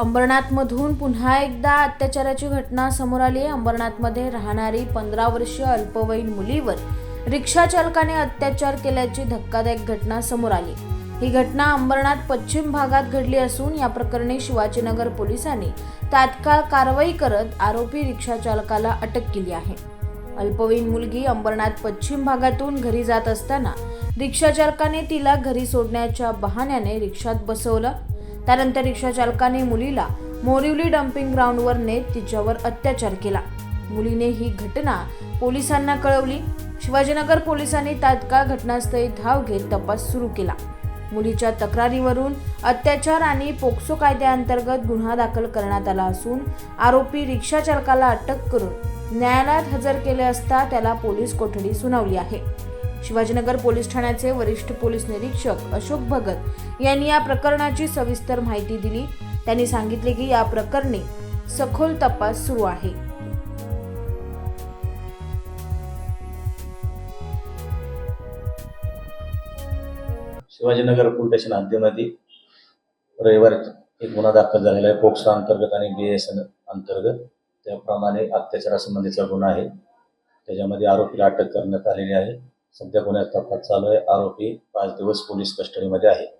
अंबरनाथमधून पुन्हा एकदा अत्याचाराची घटना समोर आली आहे. अंबरनाथमध्ये राहणारी पंधरा वर्षीय अल्पवयीन मुलीवर रिक्षा चालकाने अत्याचार केल्याची धक्कादायक घटना समोर आली. ही घटना अंबरनाथ पश्चिम भागात घडली असून या प्रकरणी शिवाजीनगर पोलिसांनी तात्काळ कारवाई करत आरोपी रिक्षा चालकाला अटक केली आहे. अल्पवयीन मुलगी अंबरनाथ पश्चिम भागातून घरी जात असताना रिक्षा चालकाने तिला घरी सोडण्याच्या बहाण्याने रिक्षात बसवलं. त्यानंतर रिक्षा चालकाने मुलीला मोरिवली डम्पिंग ग्राउंडवर नेत तिच्यावर अत्याचार केला. मुलीने ही घटना पोलिसांना कळवली. शिवाजीनगर पोलिसांनी तात्काळ घटनास्थळी धाव घेत तपास सुरू केला. मुलीच्या तक्रारीवरून अत्याचार आणि पोक्सो कायद्याअंतर्गत गुन्हा दाखल करण्यात आला असून आरोपी रिक्षा चालकाला अटक करून न्यायालयात हजर केले असता त्याला पोलीस कोठडी सुनावली आहे. शिवाजीनगर पोलीस ठाण्याचे वरिष्ठ पोलीस निरीक्षक अशोक भगत यांनी या प्रकरणाची सविस्तर माहिती दिली. त्यांनी सांगितले की या प्रकरणी सखोल तपास सुरू आहे. शिवाजीनगर पोलीस स्टेशन हद्दीमध्ये रविवारी एक गुन्हा दाखल झालेला आहे. पोक्सो अंतर्गत आणि बी एस एन अंतर्गत. त्याप्रमाणे अत्याचारासंबंधीचा गुन्हा आहे. त्याच्यामध्ये आरोपीला अटक करण्यात आलेली आहे. सध्या गुन्ह्यात तपास चालू आहे. आरोपी पाच दिवस पोलीस कस्टडीमध्ये आहे.